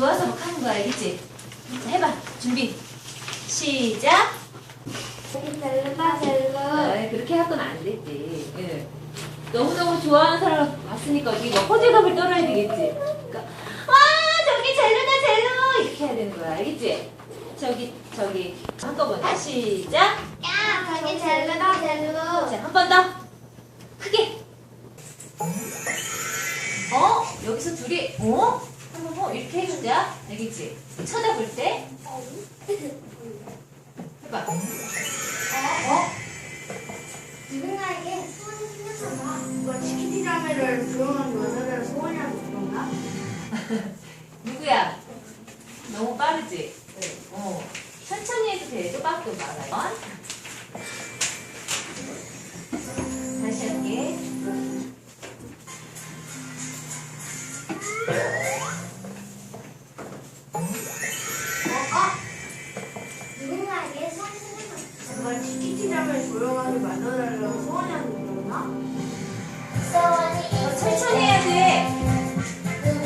좋아서 막 하는 거야, 알겠지? 자, 해봐. 준비. 시작. 젤르다 젤르. 아, 그렇게 하고는 안 되지. 예. 너무너무 좋아하는 사람 봤으니까 이게 막 호들갑을 떨어야 되겠지. 그러니까, 와, 저기 젤루다, 젤루! 이렇게 해야 되는 거야, 알겠지? 저기, 저기. 한꺼번에. 시작. 야, 저기 젤르다 젤르. 자, 한 번 더. 크게. 어? 여기서 둘이, 어? 이렇게 해주자. 알겠지? 쳐다볼 때. 해봐. 어? 누군가에게 소원이 생겼나 봐. 뭐 치키티 자매를 조용한 여자를 소원이라고 그런가? 누구야? 너무 빠르지? 어. 천천히 해도 돼. 또박또 말아 치키티 자매를 조용하게 만들어달라고 소원이라고 그런가? 더 천천히 해야 돼.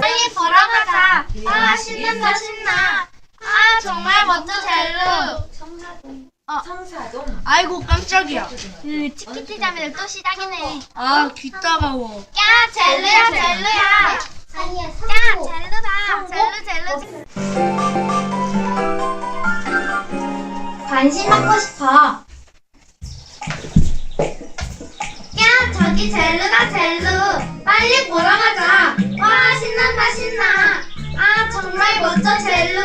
빨리 걸어가자. 아 신난다 신나. 아 정말 멋져 젤루. 어. 청사동. 아이고 깜짝이야. 그 치키티 자매들 또 시작이네. 아 귀 따가워. 야 젤루야 젤루야. 아니야 야 젤루다. 젤루 젤루. 관심 받고 싶어. 야 저기 젤루다 젤루. 빨리 보러 가자. 와 신난다 신나. 아 정말 멋져 젤루.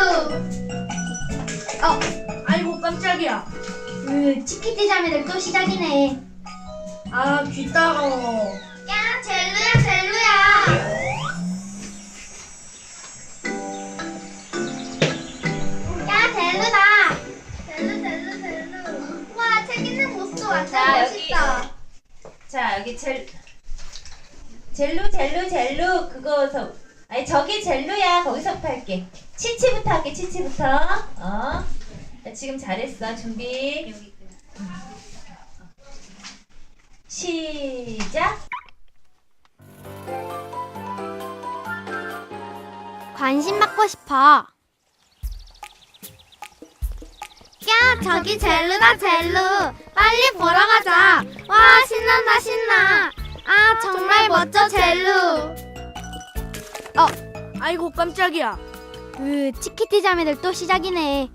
어, 아이고 깜짝이야. 그 치키티 자매들 또 시작이네. 아 귀 따가워. 자, 여기. 멋있다. 자, 여기 젤, 젤루, 젤루, 젤루. 그거서. 아니, 저기 젤루야. 거기서부터 할게. 치치부터 할게, 치치부터. 어. 자, 지금 잘했어. 준비. 시작. 관심 받고 싶어. 야, 저기 젤루다, 젤루. 빨리 보러 가자. 와, 신난다, 신나. 아, 정말 멋져, 젤루. 어, 아이고 깜짝이야. 그, 치키티 자매들 또 시작이네.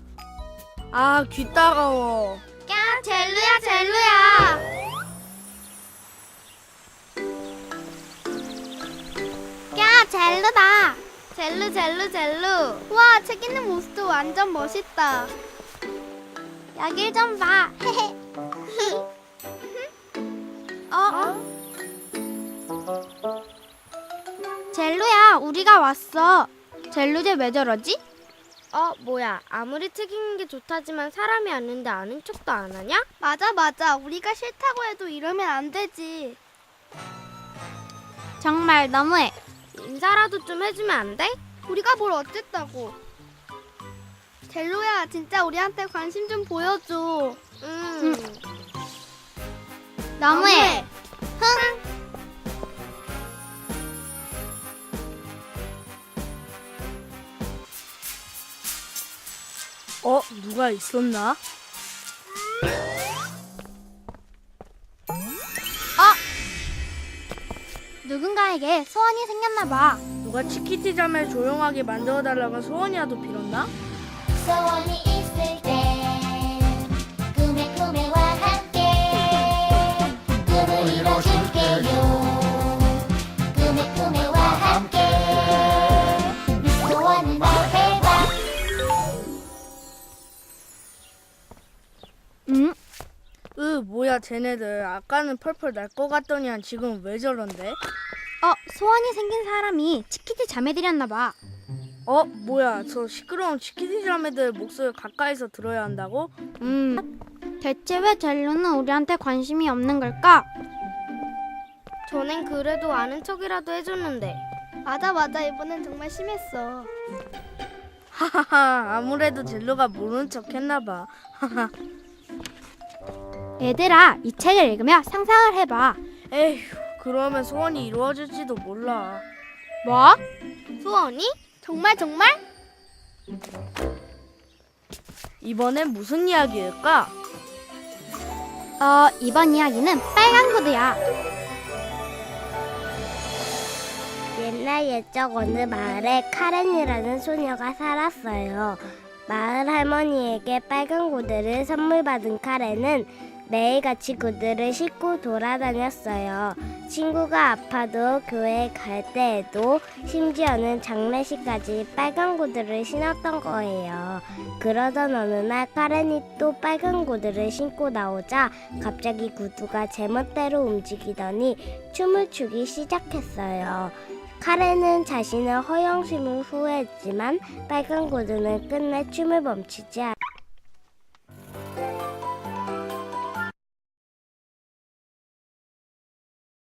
아 귀 따가워. 야, 젤루야, 젤루야. 야, 젤루다. 젤루, 젤루, 젤루. 와, 책 있는 모습도 완전 멋있다. 여길 좀 봐. 헤헤. 어? 젤루야, 우리가 왔어. 젤루제 왜 저러지? 어, 뭐야. 아무리 책 읽는 게 좋다지만 사람이 왔는데 아는 척도 안 하냐? 맞아 맞아 우리가 싫다고 해도 이러면 안 되지 정말 너무해 인사라도 좀 해주면 안 돼? 우리가 뭘 어쨌다고 젤로야 진짜 우리한테 관심 좀 보여줘. 음. 너무해 흥. 어 누가 있었나? 누군가에게 소원이 생겼나 봐. 누가 치키티 자매를 조용하게 만들어 달라고 소원이라도 빌었나? 소원이 있을 때 꿈에 꿈에와 함께 꿈을 이뤄줄게요 꿈에 꿈에와 함께 소원을 말해봐 응? 으 뭐야 쟤네들 아까는 펄펄 날 것 같더니 지금 왜 저런데? 어 소원이 생긴 사람이 치키티 자매들이었나 봐 어 뭐야 저 시끄러운 치키티 자매들 목소리 가까이서 들어야 한다고? 음 대체 왜 젤로는 우리한테 관심이 없는 걸까? 전엔 그래도 아는 척이라도 해줬는데. 맞아 맞아 이번엔 정말 심했어 하하하 아무래도 젤로가 모르는 척 했나봐 얘들아 이 책을 읽으며 상상을 해봐 에휴 그러면 소원이 이루어질지도 몰라. 뭐? 소원이? 정말 정말? 이번엔 무슨 이야기일까? 어 이번 이야기는 빨간 구두야. 옛날 옛적 어느 마을에 카렌이라는 소녀가 살았어요. 마을 할머니에게 빨간 구두를 선물 받은 카렌은 매일같이 구두를 신고 돌아다녔어요. 친구가 아파도 교회에 갈 때에도 심지어는 장례식까지 빨간 구두를 신었던 거예요. 그러던 어느 날 카렌이 또 빨간 구두를 신고 나오자 갑자기 구두가 제멋대로 움직이더니 춤을 추기 시작했어요. 카렌은 자신의 허영심을 후회했지만 빨간 구두는 끝내 춤을 멈추지 않